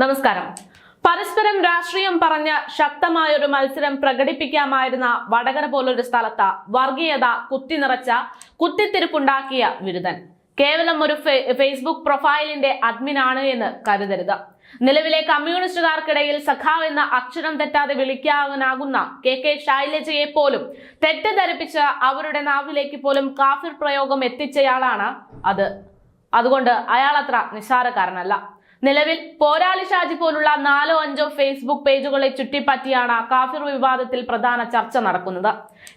നമസ്കാരം. പരസ്പരം രാഷ്ട്രീയം പറഞ്ഞ് ശക്തമായൊരു മത്സരം പ്രകടിപ്പിക്കാമായിരുന്ന വടകര പോലൊരു സ്ഥലത്ത് വർഗീയത കുത്തി നിറച്ച കുത്തിത്തിരിപ്പുണ്ടാക്കിയ വിരുദ്ധൻ കേവലം ഒരു ഫേസ്ബുക്ക് പ്രൊഫൈലിന്റെ അഡ്മിനാണ് എന്ന് കരുതരുത്. നിലവിലെ കമ്മ്യൂണിസ്റ്റുകാർക്കിടയിൽ സഖാവ് എന്ന അക്ഷരം തെറ്റാതെ വിളിക്കാനാകുന്ന കെ കെ ശൈലജയെ പോലും തെറ്റിദ്ധരിപ്പിച്ച് അവരുടെ നാവിലേക്ക് പോലും കാഫിർ പ്രയോഗം എത്തിച്ചയാളാണ് അത്. അതുകൊണ്ട് അയാൾ അത്ര നിസ്സാരക്കാരനല്ല. നിലവിൽ പോരാളി ഷാജി പോലുള്ള നാലോ അഞ്ചോ ഫേസ്ബുക്ക് പേജുകളെ ചുറ്റിപ്പറ്റിയാണ് കാഫിർ വിവാദത്തിൽ പ്രധാന ചർച്ച നടക്കുന്നത്.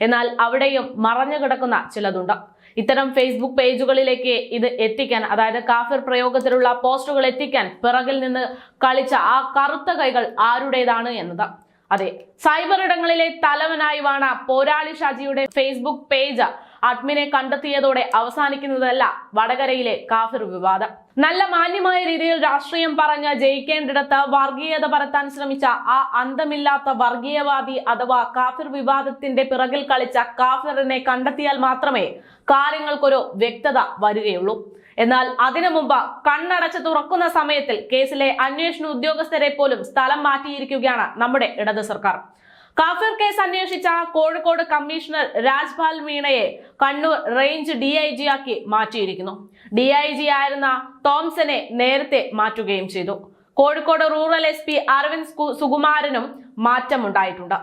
എന്നാൽ അവിടെയും മറഞ്ഞു കിടക്കുന്ന ചിലതുണ്ട്. ഇത്തരം ഫേസ്ബുക്ക് പേജുകളിലേക്ക് ഇത് എത്തിക്കാൻ അതായത് കാഫിർ പ്രയോഗത്തിലുള്ള പോസ്റ്റുകൾ എത്തിക്കാൻ പിറകിൽ നിന്ന് കളിച്ച ആ കറുത്ത കൈകൾ ആരുടേതാണ് എന്നത്. അതെ സൈബർ ഇടങ്ങളിലെ തലവനായി വാണ പോരാളി ഷാജിയുടെ ഫേസ്ബുക്ക് പേജ് അഡ്മിനെ കണ്ടെത്തിയതോടെ അവസാനിക്കുന്നതല്ല വടകരയിലെ കാഫിർ വിവാദം. നല്ല മാന്യമായ രീതിയിൽ രാഷ്ട്രീയം പറഞ്ഞ് ജയിക്കേണ്ടിടത്ത് വർഗീയത പരത്താൻ ശ്രമിച്ച ആ അന്തമില്ലാത്ത വർഗീയവാദി അഥവാ കാഫിർ വിവാദത്തിന്റെ പിറകിൽ കളിച്ച കാഫിറിനെ കണ്ടെത്തിയാൽ മാത്രമേ കാര്യങ്ങൾക്കൊരു വ്യക്തത വരികയുള്ളൂ. എന്നാൽ അതിനു മുമ്പ് കണ്ണടച്ച് തുറക്കുന്ന സമയത്തിൽ കേസിലെ അന്വേഷണ ഉദ്യോഗസ്ഥരെ പോലും സ്ഥലം മാറ്റിയിരിക്കുകയാണ് നമ്മുടെ ഇടത് സർക്കാർ. കാഫിർ കേസ് അന്വേഷിച്ച Kozhikode commissioner Rajpal മീണയെ Kannur range D I G ആക്കി മാറ്റിയിരിക്കുന്നു. ഡി ഐ ജി ആയിരുന്ന തോംസനെ നേരത്തെ മാറ്റുകയും ചെയ്തു. Kozhikode rural S P Aravind സുകുമാരനും മാറ്റമുണ്ടായിട്ടുണ്ട്.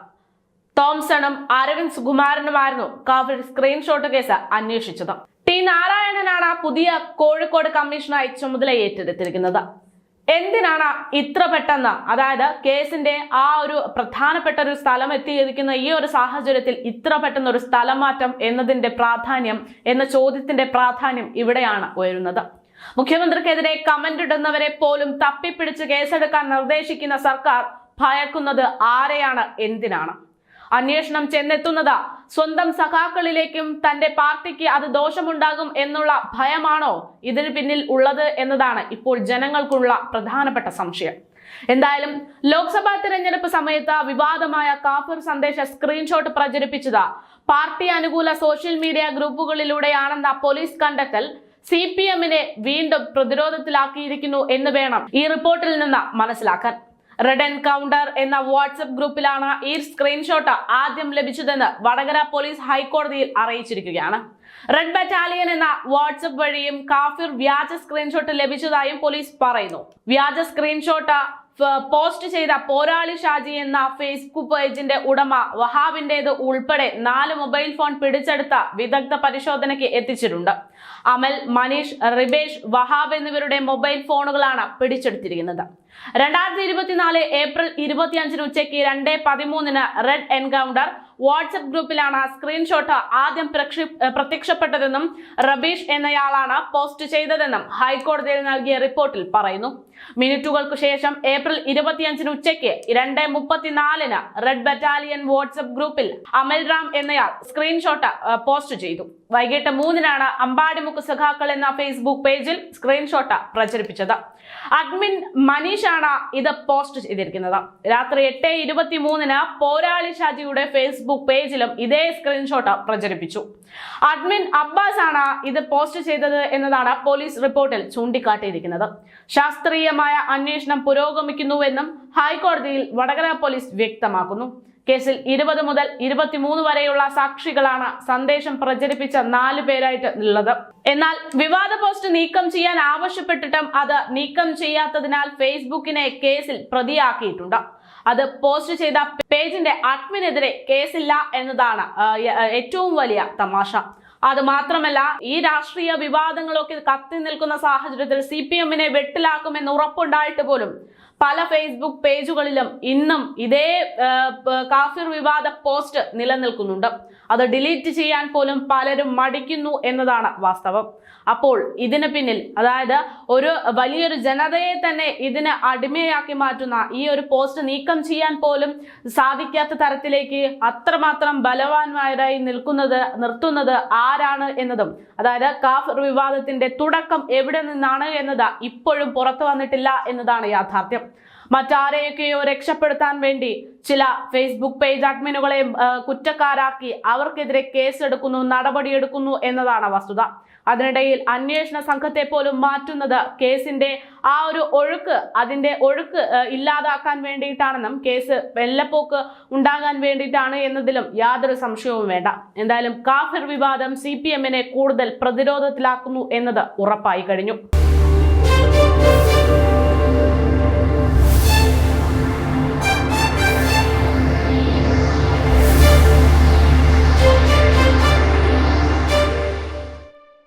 തോംസണും അരവിന്ദ് സുകുമാരനുമായിരുന്നു കാഫിർ സ്ക്രീൻഷോട്ട് കേസ് അന്വേഷിച്ചത്. ടി നാരായണനാണ് പുതിയ കോഴിക്കോട് കമ്മീഷനായി ചുമതല ഏറ്റെടുത്തിരിക്കുന്നത് എന്തിനാണ് ഇത്ര പെട്ടെന്ന്? അതായത് കേസിന്റെ ആ ഒരു പ്രധാനപ്പെട്ട ഒരു സ്ഥലം എത്തിയിരിക്കുന്ന ഈ ഒരു സാഹചര്യത്തിൽ ഇത്ര പെട്ടെന്ന് ഒരു സ്ഥലം മാറ്റം എന്നതിന്റെ പ്രാധാന്യം എന്ന ചോദ്യത്തിന്റെ പ്രാധാന്യം ഇവിടെയാണ് ഉയരുന്നത്. മുഖ്യമന്ത്രിക്കെതിരെ കമന്റ് ഇടുന്നവരെ പോലും തപ്പിപ്പിടിച്ച് കേസെടുക്കാൻ നിർദ്ദേശിക്കുന്ന സർക്കാർ ഭയക്കുന്നത് ആരെയാണ്? എന്തിനാണ്? അന്വേഷണം ചെന്നെത്തുന്നത്. സ്വന്തം സഖാക്കളിലേക്കും തന്റെ പാർട്ടിക്ക് അത് ദോഷമുണ്ടാകും എന്നുള്ള ഭയമാണോ ഇതിന് പിന്നിൽ ഉള്ളത് എന്നതാണ് ഇപ്പോൾ ജനങ്ങൾക്കുള്ള പ്രധാനപ്പെട്ട സംശയം. എന്തായാലും ലോക്സഭാ തിരഞ്ഞെടുപ്പ് സമയത്ത് വിവാദമായ കാഫിർ സന്ദേശ സ്ക്രീൻഷോട്ട് പ്രചരിപ്പിച്ചത് പാർട്ടി അനുകൂല സോഷ്യൽ മീഡിയ ഗ്രൂപ്പുകളിലൂടെയാണെന്ന പോലീസ് കണ്ടെത്തൽ സി പി എമ്മിനെ വീണ്ടും പ്രതിരോധത്തിലാക്കിയിരിക്കുന്നു എന്ന് വേണം ഈ റിപ്പോർട്ടിൽ നിന്ന് മനസ്സിലാക്കാൻ. റെഡ് എൻകൗണ്ടർ എന്ന വാട്സപ്പ് ഗ്രൂപ്പിലാണ് ഈ സ്ക്രീൻഷോട്ട് ആദ്യം ലഭിച്ചതെന്ന് വടകര പോലീസ് ഹൈക്കോടതിയിൽ അറിയിച്ചിരിക്കുകയാണ്. റെഡ് ബറ്റാലിയൻ എന്ന വാട്സപ്പ് വഴിയും കാഫിർ വ്യാജ സ്ക്രീൻഷോട്ട് ലഭിച്ചതായും പോലീസ് പറയുന്നു. വ്യാജ സ്ക്രീൻഷോട്ട് പോസ്റ്റ് ചെയ്ത പോരാളി ഷാജി എന്ന ഫേസ്ബുക്ക് പേജിന്റെ ഉടമ വഹാബിന്റേത് ഉൾപ്പെടെ നാല് മൊബൈൽ ഫോൺ പിടിച്ചെടുത്ത വിദഗ്ധ പരിശോധനയ്ക്ക് എത്തിച്ചിട്ടുണ്ട്. അമൽ മനീഷ് റിബേഷ് വഹാബ് എന്നിവരുടെ മൊബൈൽ ഫോണുകളാണ് പിടിച്ചെടുത്തിരിക്കുന്നത്. രണ്ടായിരത്തി ഇരുപത്തിനാല് ഏപ്രിൽ ഇരുപത്തിയഞ്ചിന് ഉച്ചയ്ക്ക് രണ്ട് പതിമൂന്നിന് റെഡ് എൻകൗണ്ടർ വാട്സപ്പ് ഗ്രൂപ്പിലാണ് സ്ക്രീൻഷോട്ട് ആദ്യം പ്രത്യക്ഷപ്പെട്ടതെന്നും റബീഷ് എന്നയാളാണ് പോസ്റ്റ് ചെയ്തതെന്നും ഹൈക്കോടതിയിൽ നൽകിയ റിപ്പോർട്ടിൽ പറയുന്നു. മിനിറ്റുകൾക്ക് ശേഷം ഏപ്രിൽ ഇരുപത്തിയഞ്ചിന് ഉച്ചയ്ക്ക് രണ്ട് മുപ്പത്തിനാലിന് റെഡ് ബറ്റാലിയൻ വാട്സപ്പ് ഗ്രൂപ്പിൽ അമൽ റാം എന്നയാൾ സ്ക്രീൻഷോട്ട് പോസ്റ്റ് ചെയ്തു. വൈകിട്ട് മൂന്നിനാണ് അമ്പാടിമുക്ക് സഖാക്കൾ എന്ന ഫേസ്ബുക്ക് പേജിൽ സ്ക്രീൻഷോട്ട് പ്രചരിപ്പിച്ചത്. അഡ്മിൻ മനീഷാണ് ഇത് പോസ്റ്റ് ചെയ്തിരിക്കുന്നത്. രാത്രി എട്ട് ഇരുപത്തി മൂന്നിന് പോരാളി ഷാജിയുടെ ഫേസ്ബുക്ക് പേജിലും ഇതേ സ്ക്രീൻഷോട്ട് പ്രചരിപ്പിച്ചു. അഡ്മിൻ അബ്ബാസ് ആണ് ഇത് പോസ്റ്റ് ചെയ്തത് എന്നതാണ് പോലീസ് റിപ്പോർട്ടിൽ ചൂണ്ടിക്കാട്ടിയിരിക്കുന്നത്. ശാസ്ത്രീയമായ അന്വേഷണം പുരോഗമിക്കുന്നുവെന്നും ഹൈക്കോടതിയിൽ വടകര പോലീസ് വ്യക്തമാക്കുന്നു. കേസിൽ ഇരുപത് മുതൽ ഇരുപത്തിമൂന്ന് വരെയുള്ള സാക്ഷികളാണ് സന്ദേശം പ്രചരിപ്പിച്ച നാല് പേരായിട്ട് ഉള്ളത്. എന്നാൽ വിവാദ പോസ്റ്റ് നീക്കം ചെയ്യാൻ ആവശ്യപ്പെട്ടിട്ടും അത് നീക്കം ചെയ്യാത്തതിനാൽ ഫേസ്ബുക്കിനെ കേസിൽ പ്രതിയാക്കിയിട്ടുണ്ട്. അത് പോസ്റ്റ് ചെയ്ത പേജിന്റെ അഡ്മിനെതിരെ കേസില്ല എന്നതാണ് ഏറ്റവും വലിയ തമാശ. അത് മാത്രമല്ല ഈ രാഷ്ട്രീയ വിവാദങ്ങളൊക്കെ കത്തി നിൽക്കുന്ന സാഹചര്യത്തിൽ സി പി എമ്മിനെ വെട്ടിലാക്കുമെന്ന് ഉറപ്പുണ്ടായിട്ട് പോലും പല ഫേസ്ബുക്ക് പേജുകളിലും ഇന്നും ഇതേ കാഫിർ വിവാദ പോസ്റ്റ് നിലനിൽക്കുന്നുണ്ട്. അത് ഡിലീറ്റ് ചെയ്യാൻ പോലും പലരും മടിക്കുന്നു എന്നതാണ് വാസ്തവം. അപ്പോൾ ഇതിന് പിന്നിൽ അതായത് ഒരു വലിയൊരു ജനതയെ തന്നെ ഇതിന് അടിമയാക്കി മാറ്റുന്ന ഈ ഒരു പോസ്റ്റ് നീക്കം ചെയ്യാൻ പോലും സാധിക്കാത്ത തരത്തിലേക്ക് അത്രമാത്രം ബലവാന്മാരായി നിൽക്കുന്നത് നിർത്തുന്നത് ആരാണ് എന്നതും അതായത് കാഫിർ വിവാദത്തിന്റെ തുടക്കം എവിടെ നിന്നാണ് എന്നത് ഇപ്പോഴും പുറത്തു വന്നിട്ടില്ല എന്നതാണ് യാഥാർത്ഥ്യം. മറ്റാരെയൊക്കെയോ രക്ഷപ്പെടുത്താൻ വേണ്ടി ചില ഫേസ്ബുക്ക് പേജ് അഡ്മിനുകളെ കുറ്റക്കാരാക്കി അവർക്കെതിരെ കേസെടുക്കുന്നു നടപടിയെടുക്കുന്നു എന്നതാണ് വസ്തുത. അതിനിടയിൽ അന്വേഷണ സംഘത്തെ പോലും മാറ്റുന്നത് കേസിന്റെ ആ ഒരു ഒഴുക്ക് അതിന്റെ ഒഴുക്ക് ഇല്ലാതാക്കാൻ വേണ്ടിയിട്ടാണെന്നും കേസ് വെല്ലപ്പോക്ക് ഉണ്ടാകാൻ വേണ്ടിയിട്ടാണ് എന്നതിലും യാതൊരു സംശയവും വേണ്ട. എന്തായാലും കാഫിർ വിവാദം സി കൂടുതൽ പ്രതിരോധത്തിലാക്കുന്നു എന്നത് ഉറപ്പായി കഴിഞ്ഞു.